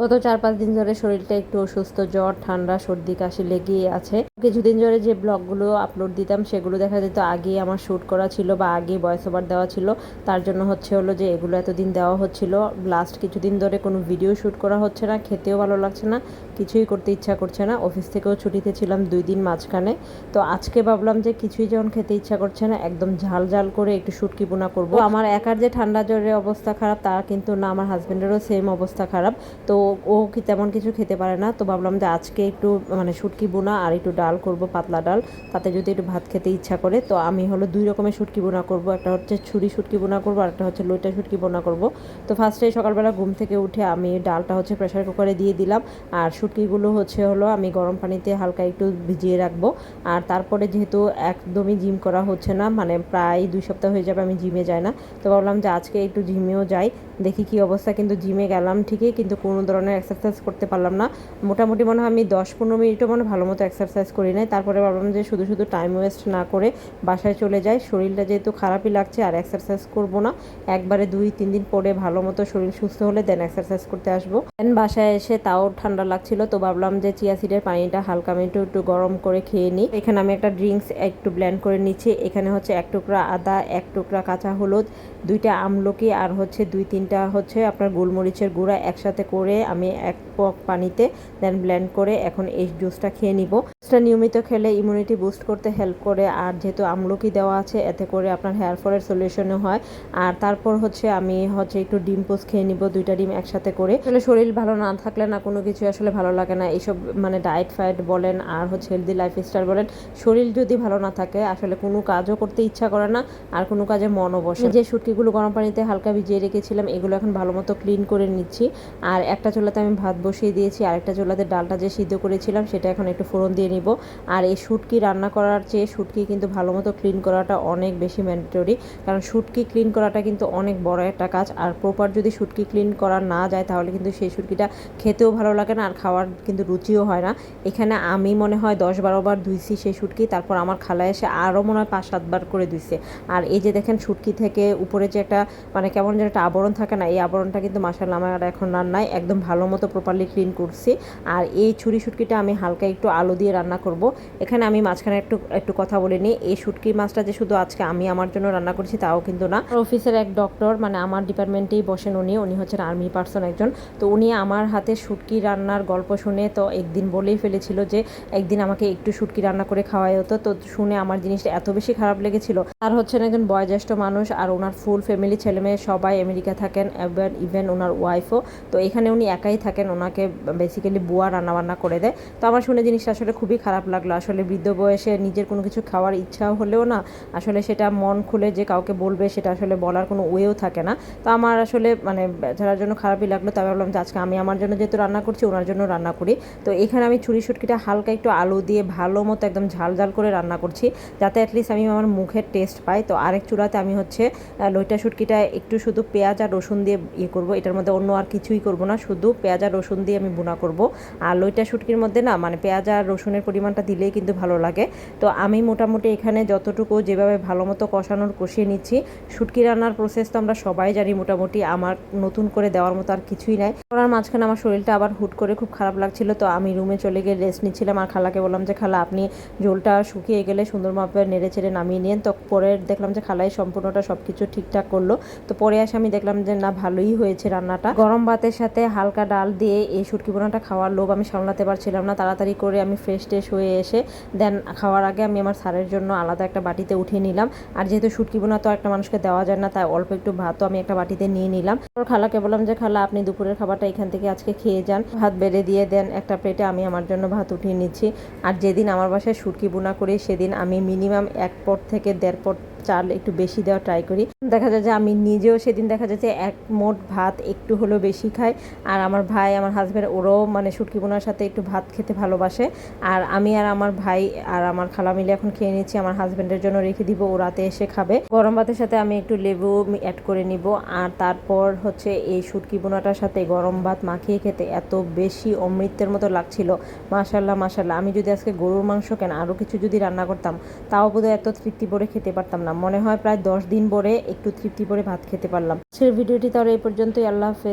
গত চার পাঁচ দিন ধরে শরীরটা একটু অসুস্থ, জ্বর, ঠান্ডা, সর্দি, কাশি লেগেই আছে। কিছুদিন ধরে যে ব্লগগুলো আপলোড দিতাম, সেগুলো দেখা যেত আগেই আমার শ্যুট করা ছিল বা আগে ভয়েস ওভার দেওয়া ছিল। তার জন্য হচ্ছে হলো যে এগুলো এতদিন দেওয়া হচ্ছিল। লাস্ট কিছুদিন ধরে কোনো ভিডিও শ্যুট করা হচ্ছে না, খেতেও ভালো লাগছে না, কিছুই করতে ইচ্ছা করছে না। অফিস থেকেও ছুটিতে ছিলাম দুই দিন মাঝখানে। তো আজকে ভাবলাম যে কিছুই যখন খেতে ইচ্ছা করছে না, একদম ঝাল ঝাল করে একটু শুটকি বোনা করব। আমার একার যে ঠান্ডা জ্বরের অবস্থা খারাপ তার কিন্তু না, আমার হাজব্যান্ডেরও সেম অবস্থা খারাপ। তো ও কি তেমন কিছু খেতে পারে না, তো ভাবলাম যে আজকে একটু মানে শুটকি বোনা আর একটু ডাল করব, পাতলা ডাল। তাতে যদি একটু ভাত খেতে ইচ্ছা করে, তো আমি হলো দুই রকমের শুটকি বোনা করব। একটা হচ্ছে ছুরি শুটকি বোনা করব আর একটা হচ্ছে লইটা শুটকি বোনা করব। তো ফার্স্টে সকালবেলা ঘুম থেকে উঠে আমি ডালটা হচ্ছে প্রেশার কুকারে দিয়ে দিলাম। আর শুটকিগুলো হচ্ছে হলো আমি গরম পানিতে হালকা একটু ভিজিয়ে রাখব। আর তারপরে যেহেতু একদমই জিম করা হচ্ছে না মানে প্রায় দুই সপ্তাহ হয়ে যাবে আমি জিমে যাই না, তো ভাবলাম যে আজকে একটু জিমেও যাই। দেখি কি অবস্থা, কিন্তু জিমে গেলাম ঠিকই, কিন্তু কোনো ধরনের এক্সারসাইজ করতে পারলাম না। মোটামুটি মনে হয় আমি দশ পনেরো মিনিটও মানে ভালো মতো এক্সারসাইজ করি নাই। তারপরে ভাবলাম যে শুধু শুধু টাইম ওয়েস্ট না করে বাসায় চলে যাই। শরীরটা যেহেতু খারাপই লাগছে, আর এক্সারসাইজ করব না। একবারে দুই, তিন দিন পরে ভালো মতো শরীর সুস্থ হলে দেন এক্সারসাইজ করতে আসব। দেন বাসায় এসে তাও ঠান্ডা লাগছিল, তো ভাবলাম যে চিয়া সিডের পানিটা হালকা একটু একটু গরম করে খেয়ে নিই। এখানে আমি একটা ড্রিঙ্কস একটু ব্ল্যান্ড করে নিচ্ছি। এখানে হচ্ছে এক টুকরা আদা, এক টুকরা কাঁচা হলুদ, দুইটা আমলকি, আর হচ্ছে দুই তিনটা হচ্ছে আপনার গোলমরিচের গুঁড়া একসাথে করে আমি এক পক পানিতে দেন ব্ল্যান্ড করে এখন এই জুসটা খেয়ে নিব। জুসটা নিয়মিত খেলে ইমিউনিটি বুস্ট করতে হেল্প করে। আর যেহেতু আমলকি দেওয়া আছে, এতে করে আপনার হেয়ার ফলের সলিউশনও হয়। আর তারপর হচ্ছে আমি হচ্ছে একটু ডিম পোস্ট খেয়ে নিব, দুইটা ডিম একসাথে করে। আসলে শরীর ভালো না থাকলে না কোনো কিছু আসলে ভালো লাগে না। এইসব মানে ডায়েট ফায়েট বলেন আর হচ্ছে হেলদি লাইফস্টাইল বলেন, শরীর যদি ভালো না থাকে আসলে কোনো কাজও করতে ইচ্ছা করে না। আর কোনো কাজে মনও বসে যে শুটকিগুলো গরম পানিতে হালকা ভিজিয়ে রেখেছিলাম এগুলো এখন ভালো মতো ক্লিন করে নিচ্ছি। আর একটা চুলাতে আমি ভাত বসিয়ে দিয়েছি আর একটা চুলাতে ডালটা যে সিদ্ধ করেছিলাম, সেটা এখন একটু ফোড়ন দিয়ে নিব। আর এই শুটকি রান্না করার চেয়ে শুটকি কিন্তু ভালো মতো ক্লিন করাটা অনেক বেশি ম্যান্ডেটরি কারণ শুটকি ক্লিন করাটা কিন্তু অনেক বড় একটা কাজ। আর প্রপার যদি শুটকি ক্লিন করা না যায়, তাহলে কিন্তু সেই শুটকিটা খেতেও ভালো লাগে না, আর খাওয়ার কিন্তু রুচিও হয় না। এখানে আমি মনে হয় দশ বারো বার ধুইছি সেই শুটকি, তারপর আমার খালা এসে আরও মনে হয় পাঁচ সাতবার করে ধুইছে। আর এই যে দেখেন শুটকি থেকে উপরে যে একটা মানে কেমন যেন একটা আবরণ থাকে না এই আবরণটা কিন্তু মাসাল আমার এখন রান্নায় একদম ভালো মতো প্রপারলি ক্লিন করছি। আর এই ছুরি শুটকিটা আমি হালকা একটু আলু দিয়ে রান্না করব। এখানে আমি মাঝখানে একটু একটু কথা বলে নিই। এই শুটকি মাছটা যে শুধু আজকে আমি আমার জন্য রান্না করছি তাও কিন্তু না। অফিসের এক ডক্টর মানে আমার ডিপার্টমেন্টেই বসেন উনি। উনি হচ্ছেন আর্মি পার্সন একজন। তো উনি আমার হাতে শুটকি রান্নার গল্প শুনে তো একদিন বলেই ফেলেছিল যে একদিন আমাকে একটু শুটকি রান্না করে খাওয়াই হতো। তো শুনে আমার জিনিসটা এত বেশি খারাপ লেগেছিল। আর হচ্ছেন একজন বয়োজ্যেষ্ঠ মানুষ। আর ওনার ফুল ফ্যামিলি ছেলেমেয়ে সবাই আমেরিকা থাকেন এবার ইভেন ওনার ওয়াইফও তো এখানে উনি একাই থাকেন, ওনাকে বেসিক্যালি বুয়া রান্নাবান্না করে দেয়। তো আমার শুনে জিনিসটা আসলে খুবই খারাপ লাগল। আসলে বৃদ্ধ বয়সে নিজের কোনো কিছু খাওয়ার ইচ্ছা হলেও না, আসলে সেটা মন খুলে যে কাউকে বলবে সেটা আসলে বলার কোনো ওয়েও থাকে না। তো আমার আসলে মানে বেচারার জন্য খারাপই লাগল তবে ভাবলাম যে আজকে আমি আমার জন্য যেহেতু রান্না করছি, ওনার জন্য রান্না করি। তো এখানে আমি ছুরি শুটকিটা হালকা একটু আলু দিয়ে ভালো মতো একদম ঝাল ঝাল করে রান্না করছি, যাতে অ্যাটলিস্ট আমি আমার মুখের টেস্ট পাই। তো আরেক চূড়াতে আমি হচ্ছে লইটা শুটকিটা একটু শুধু পেঁয়াজ আর রসুন দিয়ে ইয়ে করব, এটার মধ্যে অন্য আর কিছুই করব না, শুধু পেঁয়াজ আর রসুন দিয়ে আমি বোনা করব। আর লইটা শুটকির মধ্যে না মানে পেঁয়াজ আর রসুনের পরিমাণটা দিলেই কিন্তু ভালো লাগে। তো আমি মোটামুটি এখানে যতটুকু যেভাবে ভালো মতো কষানোর কষিয়ে নিচ্ছি, শুটকি রান্নার প্রসেস তো আমরা সবাই জানি মোটামুটি, আমার নতুন করে দেওয়ার মতো আর কিছুই নাই। করার মাঝখানে আমার শরীরটা আবার হুট করে খুব খারাপ লাগছিল, তো আমি রুমে চলে গিয়ে রেস্ট নিচ্ছিলাম। আর খালাকে বললাম যে, খালা, আপনি ঝোলটা শুকিয়ে গেলে সুন্দর মাপে নেড়ে চেড়ে নামিয়ে নিন তো পরে দেখলাম যে, খালাই সম্পূর্ণটা সব কিছু ঠিকঠাক করল। তো পরে আসে আমি দেখলাম যে না ভালোই হয়েছে রান্নাটা। গরম ভাতের সাথে হালকা ডাল দিয়ে এই শুটকি বোনাটা খাওয়ার লোভ আমি সামলাতে পারছিলাম না। তাড়াতাড়ি করে আমি ফ্রেশ ট্রেশ হয়ে এসে দেন খাওয়ার আগে আমি আমার স্যারের জন্য আলাদা একটা বাটিতে উঠিয়ে নিলাম। আর যেহেতু শুটকি বোনা তো একটা মানুষকে দেওয়া যায় না, তাই অল্প একটু ভাতও আমি একটা বাটিতে নিয়ে নিলাম। তারপর খালাকে বললাম যে, খালা, আপনি দুপুরের খাবারটা এখান থেকে আজকে খেয়ে যান। ভাত বেড়ে দিয়ে দেন একটা প্লেটে আমি আমার জন্য ভাত উঠিয়ে নিচ্ছি। আর যেদিন আমার বাসায় শুটকি বোনা করি, সেদিন আমি মিনিমাম এক পট থেকে দেড় পট চাল একটু বেশি দেওয়া ট্রাই করি। দেখা যায় যে আমি নিজেও সেদিন দেখা যাচ্ছে এক মোট ভাত একটু হলেও বেশি খাই। আর আমার ভাই, আমার হাজব্যান্ড ওরাও মানে শুটকি বোনার সাথে একটু ভাত খেতে ভালোবাসে। আর আমি আর আমার ভাই আর আমার খালা মিলে এখন খেয়ে নিচ্ছি। আমার হাজব্যান্ডের জন্য রেখে দিব, ও রাতে এসে খাবে। গরম ভাতের সাথে আমি একটু লেবু অ্যাড করে নিব। আর তারপর হচ্ছে এই শুটকি বোনাটার সাথে গরম ভাত মাখিয়ে খেতে এত বেশি অমৃতের মতো লাগছিল। মাশাল্লাহ মাশাল্লাহ আমি যদি আজকে গরুর মাংস কেন, আরও কিছু যদি রান্না করতাম, তাও বোধহয় এত তৃপ্তি ভরে খেতে পারতাম না। মনে হয় প্রায় দশ দিন পরে একটু তৃপ্তি পরে ভাত খেতে পারলাম। সে ভিডিওটি তাহলে এই পর্যন্তই। আল্লাহ হাফেজ।